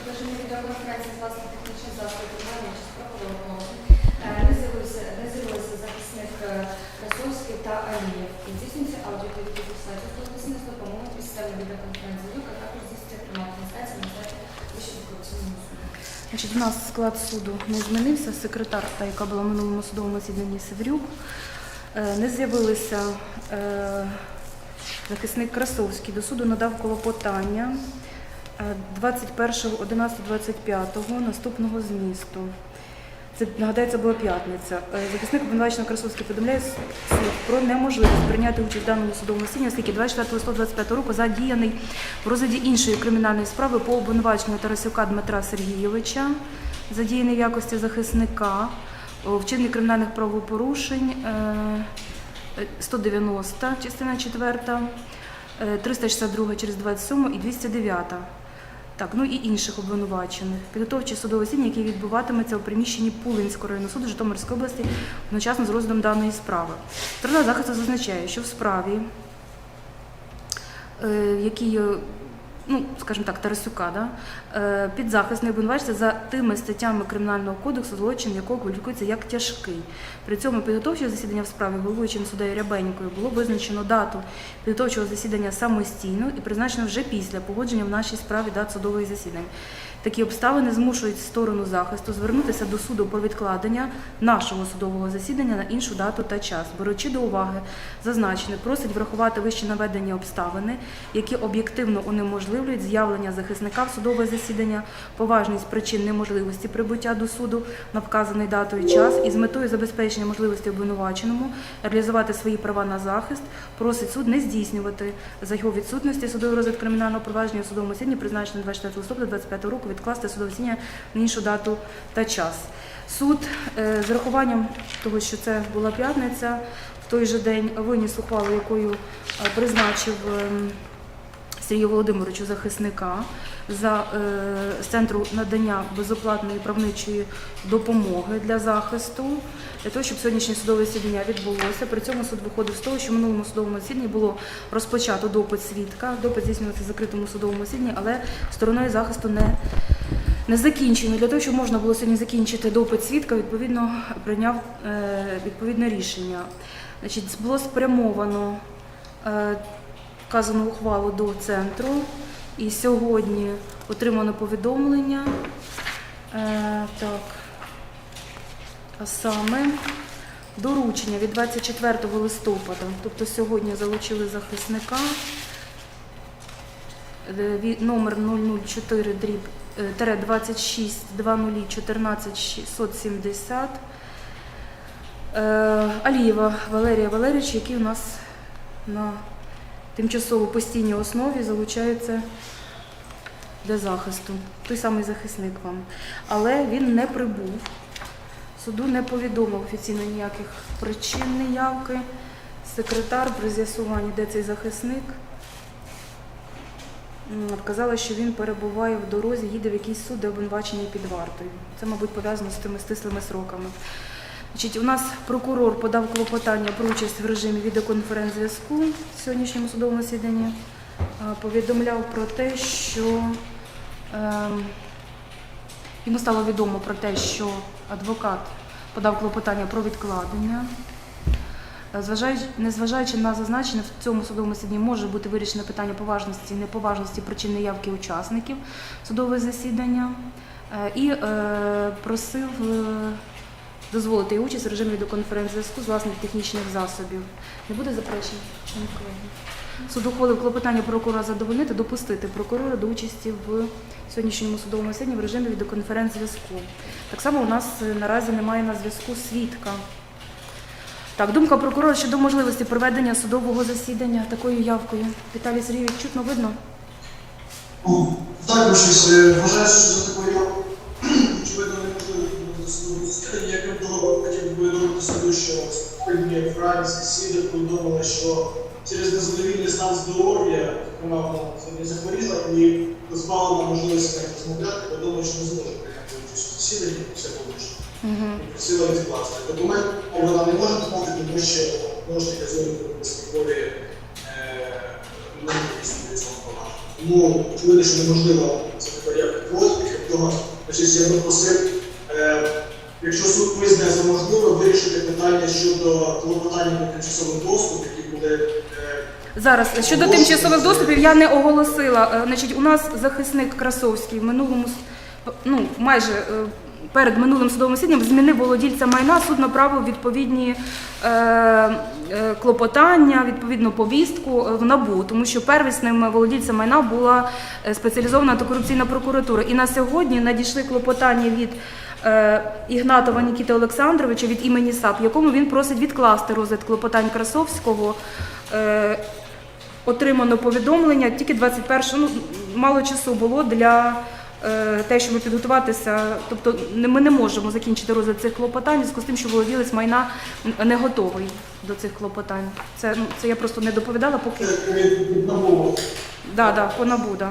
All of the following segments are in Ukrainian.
Чи спрохового не з'явилися захисник е, Красовський та Алієв. Здійснюється аудіо та відеофіксація записаних з допомогою підстави відеоконференції зв'язок, а також здійснюється приймати трансляцію на сайті Вищого корупційного суду. Значить, у нас склад суду не змінився. Секретар, та яка була в минулому судовому засіданні Севрюк. Е, Не з'явилися е, захисник Красовський. До суду надав клопотання е, 21.11.25 наступного змісту. Це нагадаю, це була п'ятниця. Е, Захисник обвинуваченого Красовський повідомляє суд про неможливість прийняти участь в даному судовому засіданні, оскільки 24 листопада 25 року задіяний в розгляді іншої кримінальної справи по обвинуваченню Тарасюка Дмитра Сергійовича, задіяний в якості захисника, у вчиненні кримінальних правопорушень е, 190, частина 4, е, 362 через 27 і 209. Так, ну і інших обвинувачених. Підготовче судове засідання, яке відбуватиметься у приміщенні Пулинського районного суду Житомирської області одночасно з розглядом даної справи. Сторона захисту зазначає, що в справі, е, в якій, е, ну, скажімо так, Тарасюка, да, е, підзахисний обвинувачується за тими статтями Кримінального кодексу, злочин якого кваліфікується як тяжкий. При цьому підготовче засідання в справі головуючим суддею Рябенькою було визначено дату підготовчого засідання самостійно і призначено вже після погодження в нашій справі дат судових засідань. Такі обставини змушують сторону захисту звернутися до суду про відкладення нашого судового засідання на іншу дату та час. Беручи до уваги зазначене, просить врахувати вище наведені обставини, які об'єктивно унеможливлюють з'явлення захисника в судове засідання, поважність причин неможливості прибуття до суду на вказаний дату і час, і з метою забезпечення можливості обвинуваченому реалізувати свої права на захист, просить суд не здійснювати за його відсутності судовий розгляд кримінального провадження судовому засіданні, призначеного 24 листопада 25 року, відкласти судове засідання на іншу дату та час. Суд е, з урахуванням того, що це була п'ятниця, в той же день виніс ухвалу, якою е, призначив ем, Сергію Володимировичу захисника за е, з центру надання безоплатної правничої допомоги для захисту, для того, щоб сьогоднішнє судове засідання відбулося. При цьому суд виходив з того, що в минулому судовому засіданні було розпочато допит свідка, допит здійснювався в закритому судовому засіданні, але стороною захисту не не закінчено. Для того, щоб можна було сьогодні закінчити допит свідка, відповідно прийняв е, відповідне рішення. Значить, було спрямовано е, вказану ухвалу до центру, і сьогодні отримано повідомлення. Е, так, а саме доручення від 24 листопада, тобто сьогодні залучили захисника номер 004 дріб 26 00 14 670 е, Алієва Валерія Валерійович, який у нас на тимчасово постійній основі залучається для захисту. Той самий захисник вам. Але він не прибув. Суду не повідомив офіційно ніяких причин неявки. Секретар при з'ясуванні, де цей захисник, вказала, що він перебуває в дорозі, їде в якийсь суд, де обвинувачений під вартою. Це, мабуть, пов'язано з тими стислими сроками. Значить, у нас прокурор подав клопотання про участь в режимі відеоконференц-зв'язку в сьогоднішньому судовому засіданні. Е, Повідомляв про те, що ем, йому стало відомо про те, що адвокат подав клопотання про відкладення. Зважаючи, незважаючи на зазначене, в цьому судовому засіданні може бути вирішено питання поважності неповажності причин неявки учасників судового засідання Е, і е, просив е, дозволити участь в режимі відеоконференц-зв'язку з власних технічних засобів. Не буде заперечень? Суд ухвалив клопотання прокурора задовольнити, допустити прокурора до участі в сьогоднішньому судовому засіданні в режимі відеоконференц-зв'язку. Так само у нас наразі немає на зв'язку свідка. Так, думка прокурора щодо можливості проведення судового засідання такою явкою. Віталій Сергійович, чутно видно? Ну, Також е, вважаю, що за такою очевидно неможливо судового засідання. Я крім того хотів би повідомити суду, що сьогодні францькі свідок повідомили, що через незадовільний стан здоров'я, зокрема вона сьогодні захворіла і позбавлена можливості розмовляти, повідомили, що не зможе прийняти участь у засіданні після публічно. Просила відкласти. Документ вона не може допомогти, тому що можна дозволити хворі не Тому очевидно, що неможливо секретаря підводити, того, значить, я би просив, е, якщо суд визнає за можливе, вирішити питання щодо клопотання про тимчасовий доступ, який буде е, Зараз щодо тимчасових доступів я не оголосила. Е, Значить, у нас захисник Красовський в минулому ну майже е, перед минулим судовим засіданням змінив володільця майна. Суд направив відповідні е, е, клопотання, відповідну повістку е, в НАБУ, тому що первісним володільцем майна була спеціалізована антикорупційна прокуратура. І на сьогодні надійшли клопотання від. Ігнатова Нікіти Олександровича від імені САП, в якому він просить відкласти розгляд клопотань Красовського отримано повідомлення тільки 21 ну мало часу було для те, щоб підготуватися. Тобто ми не можемо закінчити розгляд цих клопотань, зв'язку з тим, що володілець майна не готовий до цих клопотань. Це ну це я просто не доповідала, поки набову. да, да, по НАБУ, да.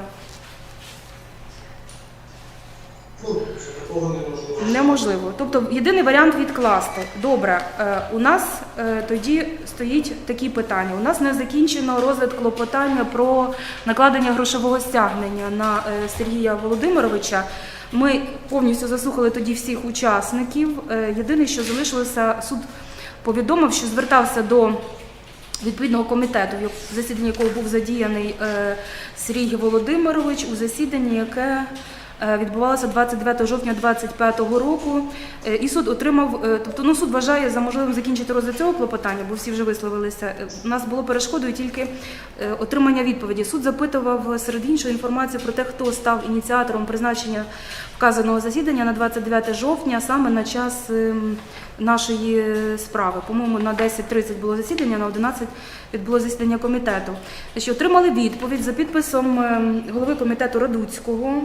Ну, що такого неможливо. Неможливо. Тобто єдиний варіант відкласти. Добре, е, у нас е, тоді стоїть такі питання. У нас не закінчено розгляд клопотання про накладення грошового стягнення на е, Сергія Володимировича. Ми повністю заслухали тоді всіх учасників. Єдине, що залишилося, суд повідомив, що звертався до відповідного комітету, в засіданні якого був задіяний Сергій Володимирович, у засіданні, яке е, відбувалося 29 жовтня 2025 року. Е, І суд отримав, е, тобто ну, суд вважає за можливим закінчити розгляд цього клопотання, бо всі вже висловилися. У нас було перешкодою тільки отримання відповіді. Суд запитував серед іншої інформацію про те, хто став ініціатором призначення вказаного засідання на 29 жовтня, саме на час ем, нашої справи. По-моєму, на 10.30 було засідання, на 11 відбулося засідання комітету. Значить, отримали відповідь за підписом ем, голови комітету Радуцького.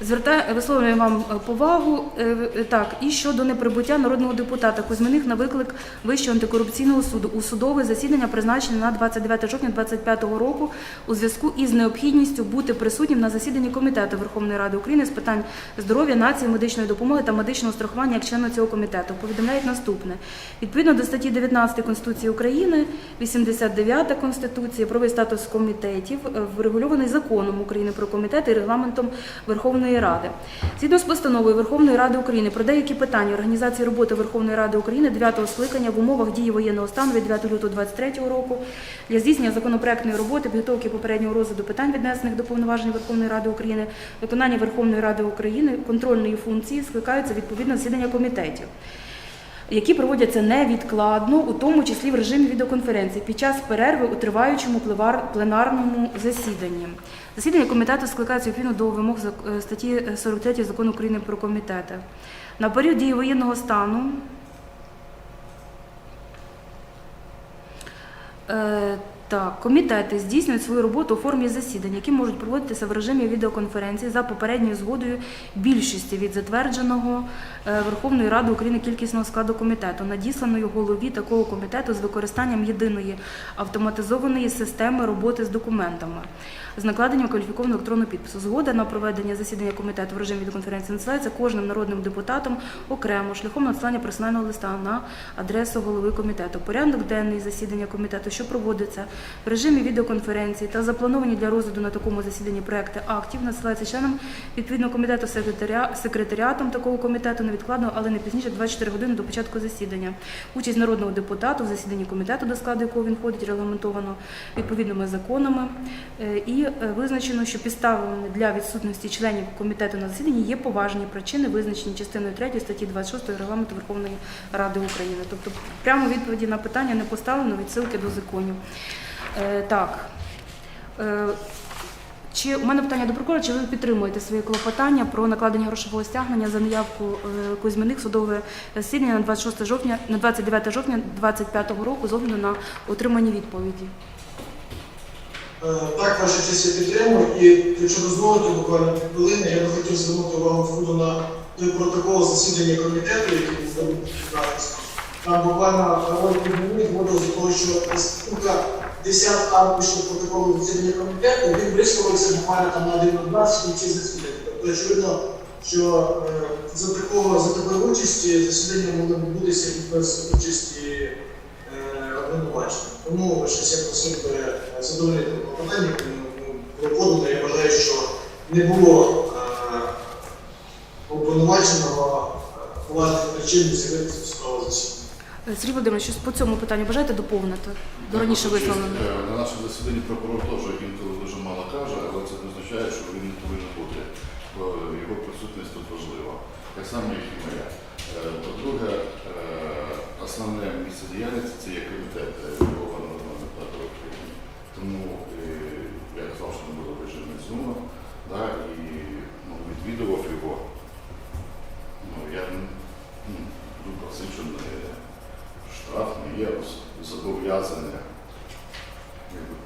Звертаю висловлюю вам е, повагу. Е, Так, і щодо неприбуття народного депутата Кузьминих на виклик Вищого антикорупційного суду у судове засідання призначене на 29 жовтня 2025 року у зв'язку із необхідністю бути присутнім на засіданні комітету Верховної Ради України з питань здоров'я, нації, медичної допомоги та медичного страхування як члена цього комітету. Повідомляють наступне: відповідно до статті 19 Конституції України, 89 Конституції, правовий статус комітетів е, врегульований законом України про комітети і регламентом Верховної Ради. Згідно з постановою Верховної Ради України про деякі питання організації роботи Верховної Ради України 9-го скликання в умовах дії воєнного стану від 9 лютого 2023 року для здійснення законопроектної роботи, підготовки попереднього розгляду питань, віднесених до повноважень Верховної Ради України, виконання Верховної Ради України, контрольної функції скликаються відповідно засідання комітетів. Які проводяться невідкладно, у тому числі в режимі відеоконференції під час перерви у триваючому пленарному засіданні. Засідання комітету скликається відповідно до вимог е, статті 43 закону України про комітети. На період дії воєнного стану Е, Так, комітети здійснюють свою роботу у формі засідань, які можуть проводитися в режимі відеоконференції за попередньою згодою більшості від затвердженого е, Верховної Ради України кількісного складу комітету, надісланої голові такого комітету з використанням єдиної автоматизованої системи роботи з документами з накладенням кваліфікованого електронного підпису. Згода на проведення засідання комітету в режимі відеоконференції надсилається кожним народним депутатом окремо шляхом надсилання персонального листа на адресу голови комітету. Порядок денний засідання комітету, що проводиться в режимі відеоконференції та заплановані для розгляду на такому засіданні проекти актів, надсилається членам відповідного комітету секретаря, секретаріатом такого комітету невідкладно, але не пізніше 24 години до початку засідання. Участь народного депутата в засіданні комітету, до складу якого він входить, регламентовано відповідними законами. Е, І е, визначено, що підставами для відсутності членів комітету на засіданні є поважні причини, визначені частиною 3 статті 26 регламенту Верховної Ради України. Тобто прямо відповіді на питання не поставлено, відсилки до законів. Е, Так. Е, Чи у мене питання до прокурора, чи ви підтримуєте своє клопотання про накладення грошового стягнення за наявку е, Кузьминих судове засідання на 26 жовтня, на 29 жовтня 2025 року з огляду на отримані відповіді? Е, Так, ваша честь, я підтримую. І якщо дозволите, буквально дві хвилини, я би хотів звернути увагу суду на той протокол засідання комітету, який був. Там буквально роль підмінних зводив з того, що спілка десятка аркушів протоколу засідання комітету, він висловився буквально там на один на два в кінці засідання. Тобто, очевидно, що е, за такого за такої участі засідання могло відбутися і без участі е, обвинувачення. Тому щось я просив би задовольнити яке було подано. Я вважаю, що не було е, обвинуваченого е, поважних причин з'явитися в судове засідання. Е, Сергій Володимирович, щось по цьому питанню бажаєте доповнити до раніше висловленого? На нашому засіданні прокурор теж інколи дуже мало каже, але це не означає, що він не повинен бути. Його присутність тут важлива. Так само, як і моя. Е, По-друге, е, основне місце діяльності це є комітет народного депутата України. Тому я казав, що не було Zoom, да, і ну, відвідував його. Ну, я ну, буду просити, що не штраф не є зобов'язання. Якби,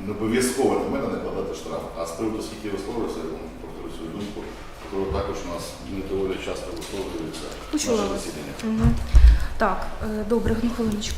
Не обов'язково на мене накладати штраф, а з приводу, скільки я висловлювався, я вам повторю свою думку, якого також у нас не доволі часто висловлюється Почула наше вас. засідання. Угу. Так, е, добре, ну хвилиночку.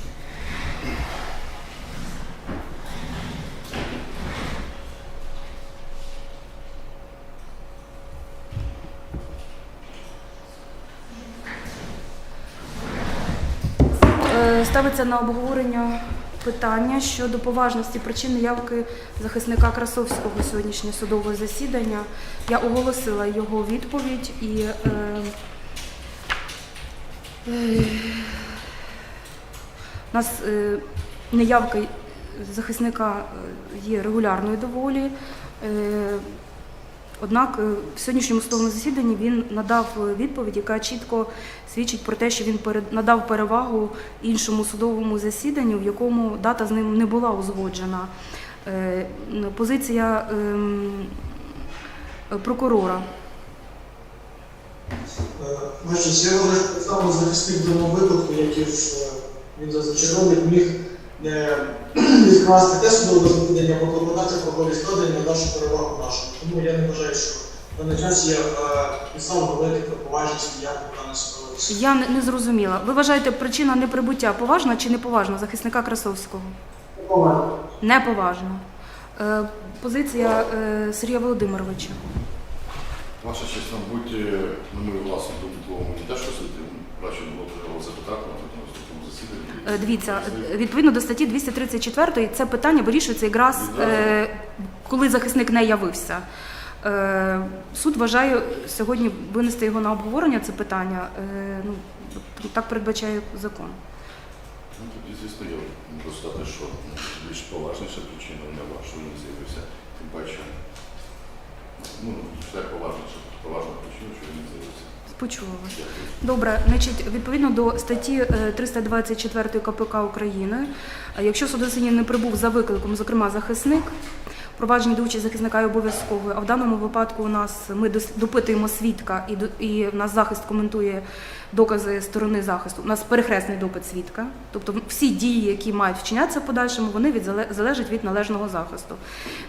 Е, Ставиться на обговорення питання щодо поважності причин явки захисника Красовського сьогоднішнє судове засідання. Я оголосила його відповідь і е, е, у нас е, неявка захисника е, є регулярною доволі. Е, Однак е, в сьогоднішньому судовому засіданні він надав відповідь, яка чітко свідчить про те, що він надав перевагу іншому судовому засіданню, в якому дата з ним не була узгоджена. Е, Позиція ем, прокурора. Е, Значить, я вважаю, що саме захисник в даному випадку, як і ж е, він зазвичай міг відкласти те судове засідання, або покладати в ході складення нашу перевагу нашу. Тому я не вважаю, що на даний час є е, підстава говорити про поважність як дане судове засідання. Я не, не зрозуміла. Ви вважаєте, причина неприбуття поважна чи неповажна захисника Красовського? Поважно. Неповажна. Е, позиція е, Сергія Володимировича. Ваша честь, мабуть, е, на мою власну думку, мені теж просити, краще було б запитати на тому наступному засіданні. Е, Дивіться, е, відповідно до статті 234 це питання вирішується якраз е, коли захисник не явився. Е, Суд вважає сьогодні винести його на обговорення це питання. Ну, так передбачає закон. Ну, тоді, звісно, я можу що більш поважніша причина не ваша, що він з'явився. Тим паче, ну, все поважніше, поважна причина, що він з'явився. Почула вас. Добре, значить, відповідно до статті е, 324 КПК України, е, якщо судосуддя не прибув за викликом, зокрема захисник, провадження до участі захисника є обов'язковою, а в даному випадку у нас ми допитуємо свідка і, і в нас захист коментує докази сторони захисту. У нас перехресний допит свідка, тобто всі дії, які мають вчинятися в подальшому, вони від, зале- залежать від належного захисту.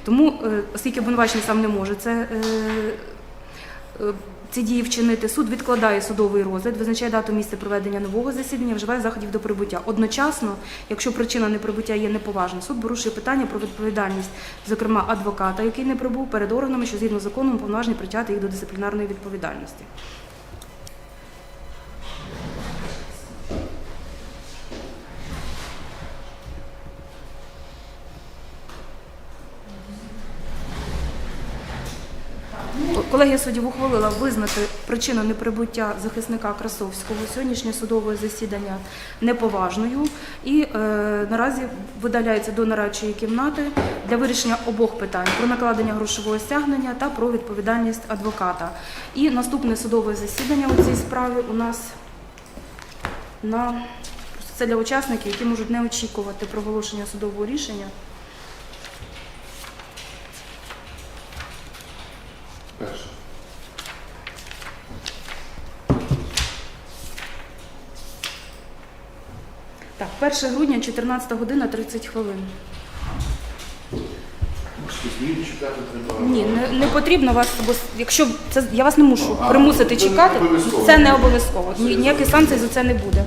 Тому, е, оскільки обвинувачений сам не може це. е, е, ці дії вчинити. Суд відкладає судовий розгляд, визначає дату місця проведення нового засідання, вживає заходів до прибуття. Одночасно, якщо причина неприбуття є неповажна, суд порушує питання про відповідальність, зокрема адвоката, який не прибув перед органами, що згідно законом уповноважені притягти їх до дисциплінарної відповідальності. Колегія суддів ухвалила визнати причину неприбуття захисника Красовського сьогоднішнє судове засідання неповажною і е, наразі видаляється до нарадчої кімнати для вирішення обох питань про накладення грошового стягнення та про відповідальність адвоката. І наступне судове засідання у цій справі у нас на це для учасників, які можуть не очікувати проголошення судового рішення. Перше. Так, 1 грудня, 14 година, 30 хвилин. Щось чекати треба. Ні, не, не потрібно вас, бо якщо це я вас не мушу примусити чекати, це не обов'язково. Ніяких санкцій за це не буде.